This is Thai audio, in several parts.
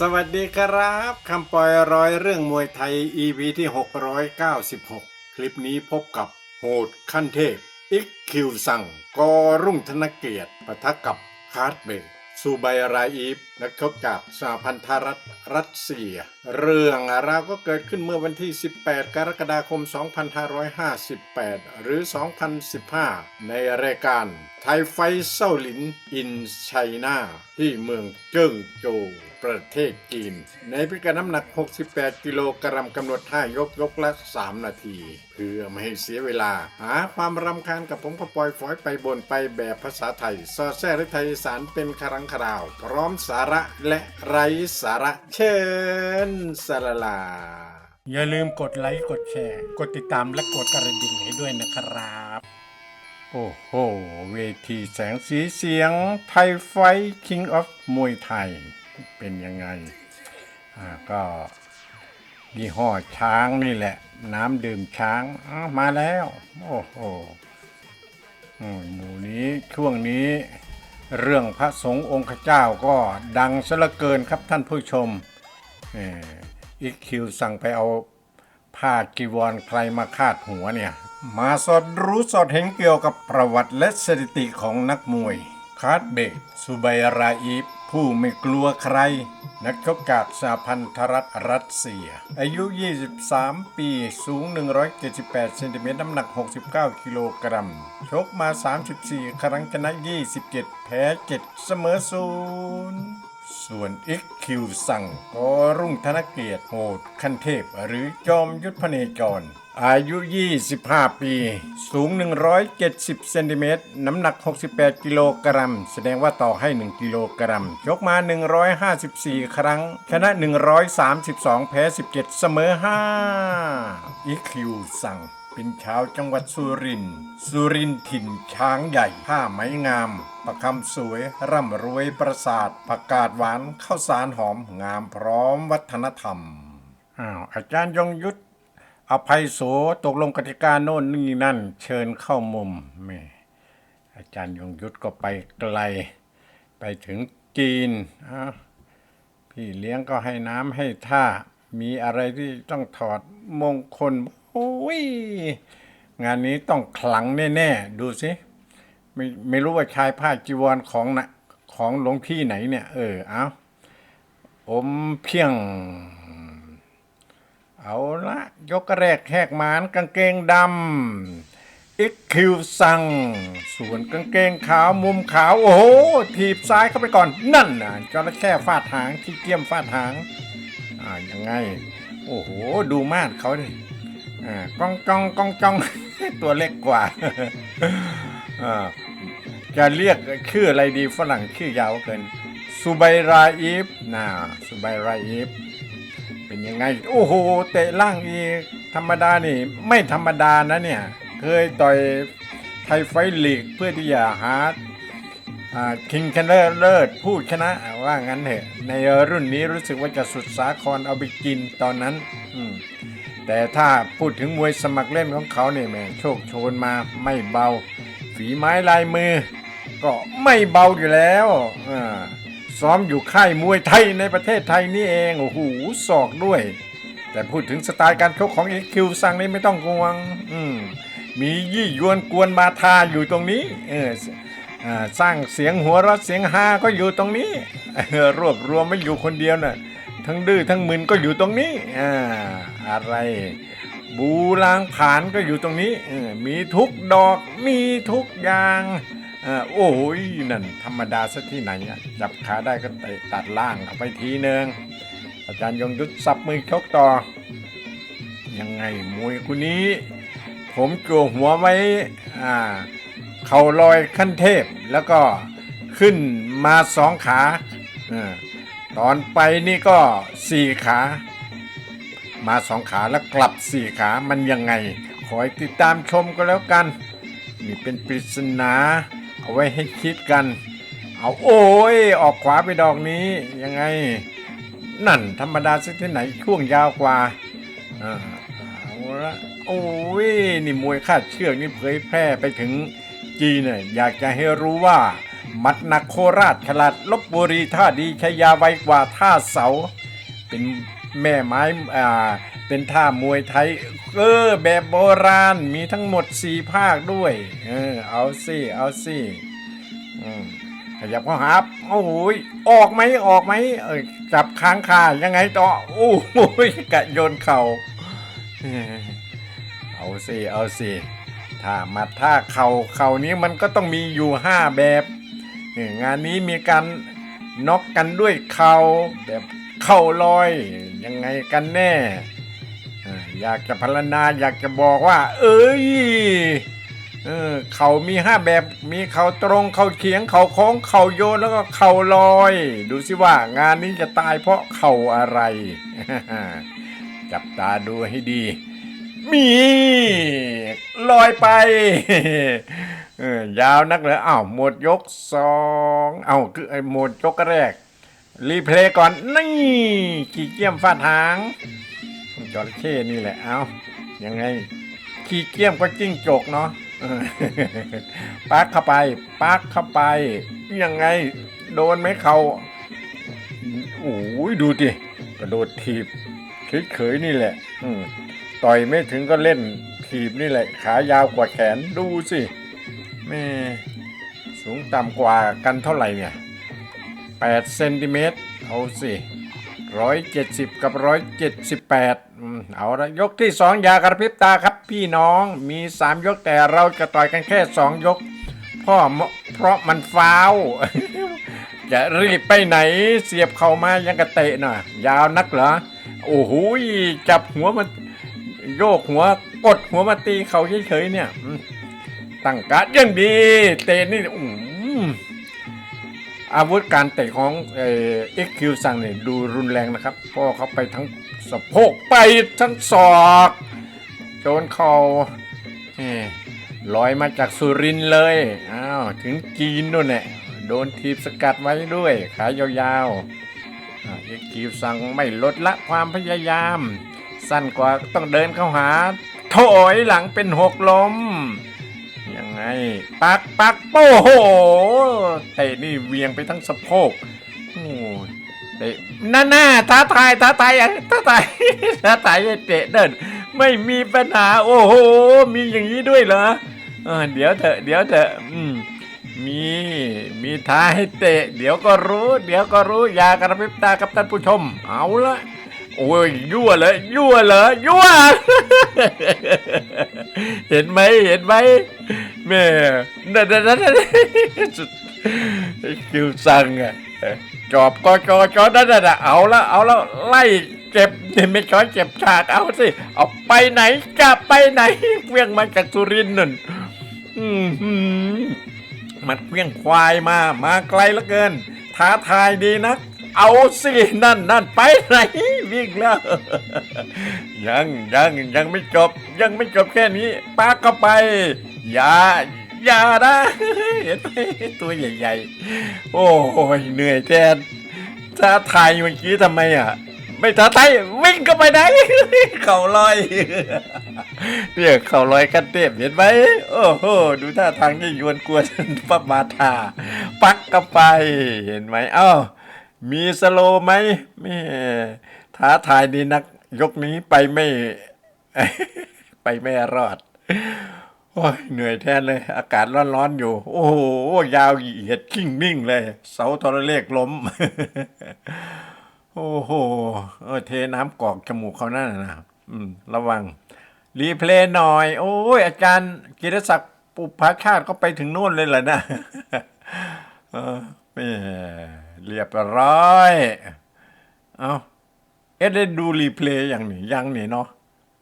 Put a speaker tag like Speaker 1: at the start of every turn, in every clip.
Speaker 1: สวัสดีครับคำปล่อยร้อยเรื่องมวยไทย EP ที่ 696 คลิปนี้พบกับโหดขั้นเทพ อิกคิวซังกอรุ่งธนเกียรติปะทะกับคาร์ดเบกซูไบรายอีฟนักชกจากสหพันธรัฐรัสเซีย เรื่องราวก็เกิดขึ้นเมื่อวันที่ 18 กรกฎาคม 2558 หรือ 2015 ในรายการไทยไฟเซาหลิน อินไชน่าที่เมืองเจิ้งโจว ประเทศจีน ในพิกัดน้ำหนัก 68 กิโลกรัมกำหนดท่ายกยกละ 3 นาที เพื่อไม่ให้เสียเวลา หาความรำคาญกับผมก็ปล่อยฝอยไปบนไปแบบภาษาไทย ซอแซ่และไทยสารเป็นครังคราว พร้อมสาระและไร้สาระเชิญสลาลา อย่าลืมกดไลค์กดแชร์ กดติดตามและกดกระดิ่งให้ด้วยนะครับโอ้โห เวทีแสงสีเสียง ไทยไฟคิงออฟมวยไทย เป็นยังไงอ่าก็ยี่ห้อช้างนี่แหละ น้ำดื่มช้างอ้ามาแล้ว โอ้โหมหมู่นี้ช่วงนี้ เรื่องพระสงฆ์องค์เจ้าก็ดังซะเหลือเกินครับท่านผู้ชมอีกคิวสั่งไปเอาผ้ากีวรใครมาคาดหัวเนี่ย มาสอดรู้สอดเห็นเกี่ยวกับประวัติและสถิติของนักมวย คาร์ดเบกซูไบราอีฟ ผู้ไม่กลัวใคร นักชกจากสหพันธรัฐรัสเซีย อายุ 23 ปี สูง 178เซนติเมตรน้ำหนัก 69 กิโลกรัม ชกมา 34 ครั้งชนะ 27 แพ้ 7 เสมอศูนย์ส่วนอิกคิวสั่งก็รุ่งธนเกียรติโหดขั้นเทพหรือจอมยุทธพเนจร อายุ 25 ปี สูง 170 เซนติเมตร น้ำหนัก 68 กิโลกรัม แสดงว่าต่อให้ 1 กิโลกรัม ยกมา 154 ครั้ง ชนะ 132 แพ้ 17 เสมอ 5อิกคิวสั่ง เป็นชาวจังหวัดสุรินทร์ สุรินทร์ถิ่นช้างใหญ่ ผ้าไหมงาม ประคำสวย ร่ำรวยประสาท ผักกาดหวาน ข้าวสารหอม งามพร้อมวัฒนธรรม อ้าว อาจารย์ยงยุทธ อภัยโสตกลงกติกาโน่นนี่นั่น เชิญเข้ามุมแม่อาจารย์ยงยุทธก็ไปไกล ไปถึงจีนพี่เลี้ยงก็ให้น้ำให้ท่า มีอะไรที่ต้องถอดมงคลโอ้ยงานนี้ต้องขลังแน่ๆ ดูสิไม่ไม่รู้ว่าชายผ้าจีวรของนะของหลวงพี่ไหนเนี่ย เออ เอาอมเพียง เอาละยกแรกแหกหมานกางเกงดำอิกคิวซัง ส่วนกางเกงขาวมุมขาว โอ้โหถีบซ้ายเข้าไปก่อนนั่นน่ะจระเข้ฟาดหางที่เกียมฟาดหาง อ่ายังไง โอ้โห ดูมาดเขาดิอ่ากองจองกองจองตัวเล็กกว่าอ่าจะเรียกชื่ออะไรดีฝรั่งชื่อยาวเกินซูไบราอีฟน่าซูไบราอีฟ ยังไง โอ้โห เตะล่างอีกธรรมดานี่ ไม่ธรรมดานะเนี่ย เคยต่อยไทยไฟลีกเพื่อที่จะหาคิงคันเลอร์เลิศผู้ชนะว่างั้นเถอะในรุ่นนี้รู้สึกว่าจะสุดสาครเอาไปกินตอนนั้นแต่ถ้าพูดถึงมวยสมัครเล่นของเขาเนี่ยแม่โชคโชนมาไม่เบา ฝีไม้ลายมือ ก็ไม่เบาอยู่แล้วอ่า ซ้อมอยู่ค่ายมวยไทยในประเทศไทยนี่เอง โอ้โหศอกด้วย แต่พูดถึงสไตล์การชกของเอีคิวซังนี่ไม่ต้องห่วงอืมมียี่ยวนกวนมาทาอยู่ตรงนี้ เออสร้างเสียงหัวเราะเสียงฮาก็อยู่ตรงนี้เออรวบรวมไม่อยู่คนเดียวน่ะทั้งดื้อทั้งมึนก็อยู่ตรงนี้อ่าอะไร บูลางผานก็อยู่ตรงนี้มีทุกดอกมีทุกอย่าง โอ้ยนั่นธรรมดาซะที่ไหนจับขาได้ก็เตะตัดล่างเอาไปทีนึงอาจารย์ยงยุทธสับมือชกต่อ ยังไงมวยคู่นี้ ผมโจหัวไว้เข่าลอยขั้นเทพแล้วก็ขึ้นมาสองขาอตอนไปนี่ก็สี่ขา มาสองขาแล้วกลับสี่ขามันยังไง ขอให้ติดตามชมก็แล้วกัน นี่เป็นปริศนา เอาไว้ให้คิดกัน เอาโอ้ย ออกขวาไปดอกนี้ยังไง นั่นธรรมดาสักที่ไหนช่วงยาวกว่าอ่าเอาละโอ้ยนี่มวยคาดเชือกนี่เผยแพร่ไปถึงจีนเนี่ยอยากจะให้รู้ว่า มัดนักโคราชขลาดลบบุรีท่าดีชยาไวกว่าท่าเสา เป็นแม่ไม้อ่า เป็นท่ามวยไทยเออแบบโบราณมีทั้งหมดสี่ภาคด้วย เออเอาสิเอาสิขยับเข้าหาโอ้โหออกไหมออกไหมเออจับค้างคายังไงต่อโอ้โหกะโยนเข่าเอาสิเอาสิถ้ามาท่าเข่าเข่านี้มันก็ต้องมีอยู่ห้าแบบงานนี้มีการน็อกกันด้วยเข่าแบบเข่าลอย ยังไงกันแน่ อยากจะพรรณนาอยากจะบอกว่า เอ้ยเออเขามีห้าแบบมีเข่าตรงเข่าเฉียงเข่าโค้งเข่าโยนแล้วก็เข่าลอย ดูสิว่างานนี้จะตายเพราะเข่าอะไร จับตาดูให้ดี มีลอยไปยาวนักเลยอ้าวหมดยกสองเอ้าคือไอ้หมดยกแรก รีเพลย์ก่อน นี่ขี้เกียมฟาดหาง จระเข้นี่แหละ เอายังไง ขี้เกียมก็จิ้งจกเนาะปักเข้าไป ปักเข้าไป ยังไง โดนไหมเขาโอ้ยดูดิกระโดดถีบเฉยๆนี่แหละ อืต่อยไม่ถึงก็เล่นถีบนี่แหละ ขายาวกว่าแขนดูสิแม่สูงต่ำกว่ากันเท่าไหร่เนี่ย8เซนติเมตรเอาสิ 170กับ178อืมเอาละยกที่2อย่ากระพริบตาครับพี่น้องมี3ยกแต่เราจะต่อยกันแค่2ยกเพ่อเพราะมันฟาวจะรีบไปไหนเสียบเข้ามายังกระเตะน่ะยาวนักเหรอโอ้โหจับหัวมันโยกหัวกดหัวมาตีเขาเฉยๆเนี่ยตั้งการดยังดี เตะนี่อืม อาวุธการเตะของเอ็กคิวซังเนี่ยดูรุนแรงนะครับเพราะเขาไปทั้งสะโพกไปทั้งศอกโจนเขาเอ้ลอยมาจากสุรินเลยอ้าวถึงจีนนู่นแหละโดนทีบสกัดไว้ด้วย ขายาวๆเอ็กคิวซังไม่ลดละความพยายาม สั้นกว่าต้องเดินเข้าหาถอยหลังเป็นหกล้ม ปักปักโป้โหเตะนี่เวียงไปทั้งสะโพกโอ้ยเตะหน้าหน้าท้าทายท้าทายอะท้าทายท้าทายให้เตะเดินไม่มีปัญหาโอ้โหมีอย่างนี้ด้วยเหรอเอเดี๋ยวเถอะเดี๋ยวเถอะอืมมีมีท้าให้เตะ เดี๋ยวก็รู้ เดี๋ยวก็รู้อย่ากระพริบตากับท่านผู้ชม เอาละ โอ้ยยั่วเลยยั่วเลยยั่ว เห็นไหมเห็นไหมแม่นั่นนั่นนั่นสุดคิวสั่งอะจอบก็จอจอนั่นน่ะเอาละเอาละไล่เก็บเนี่ยไม่ช้อยเก็บฉากเอาสิเอาไปไหนจะไปไหนเวียงมาจากสุรินทร์นั่นมันเวียงควายมามาไกลเหลือเกิน ท้าทายดีนัก เอาสินั่นนั่นไปไหนวิ่งแล้วยังยังยังไม่จบ ยังไม่จบแค่นี้ปาเข้าไป อย่า อย่านะเห็นไหมตัวใหญ่ๆ โอ้ยเหนื่อยแทนท้าทายเมื่อกี้ทำไมอะ ไม่ท้าทายวิ่งเข้าไปไหนเข่าลอยเนี่ยเข่าลอยกันเต็มเห็นไหมโอ้โหดูท่าทางนี่ยวนกวนปับมาทาปักเข้าไป เห็นไหมอ้าว มีสโลไหมแม่ท้าทายดีนัก ยกนี้ไปไม่ ไปไม่รอด โอ้ยเหนื่อยแทนเลย อากาศร้อนๆอยู่ โอ้โห ยาวเหยียดขิ้งนิ่งเลย เสาทรเลขล้ม โอ้โหเทน้ำกรอกจมูกเขานั่นนะอืมระวัง รีเพลย์หน่อย โอ้ย อาจารย์กิรศักดิ์ปุพพาชาตก็ไปถึงโน่นเลยเหรอนะเออแม่ เรียบร้อย เอาเอ็ดได้ดูรีเพลย์อย่างนี้ยังนี่เนาะ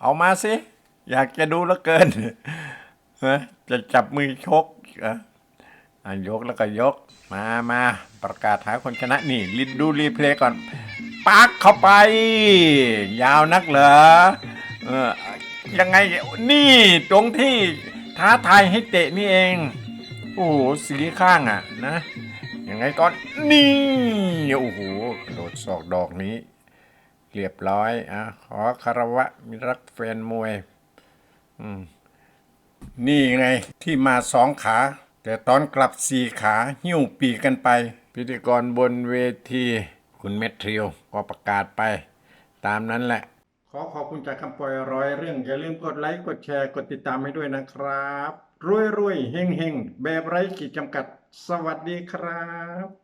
Speaker 1: เอามาสิ อยากจะดูแล้วเกินฮะจะจับมือชกอะยกแล้วก็ยก มามาประกาศหาคนชนะนี่ลิดูรีเพลย์ก่อน ปักเข้าไป ยาวนักเหรอเออยังไงนี่ตรงที่ท้าทายให้เตะนี่เอง โอ้โหสีข้างอะนะ ยังไงก่อนนี่โอ้โหโดดศอกดอกนี้ เรียบร้อยอะขอคารวะมิรักแฟนมวย อืมนี่ไงที่มาสองขา แต่ตอนกลับสี่ขาหิ้วปีกันไป พิธีกรบนเวที คุณเมทริวก็ประกาศไป ตามนั้นแหละ ขอขอบคุณจากคำปล่อยร้อยเรื่อง อย่าลืมกดไลค์ กดแชร์ กดติดตามให้ด้วยนะครับ รวยรวยๆเฮงเฮงแบบไร้ขีดจำกัด สวัสดีครับ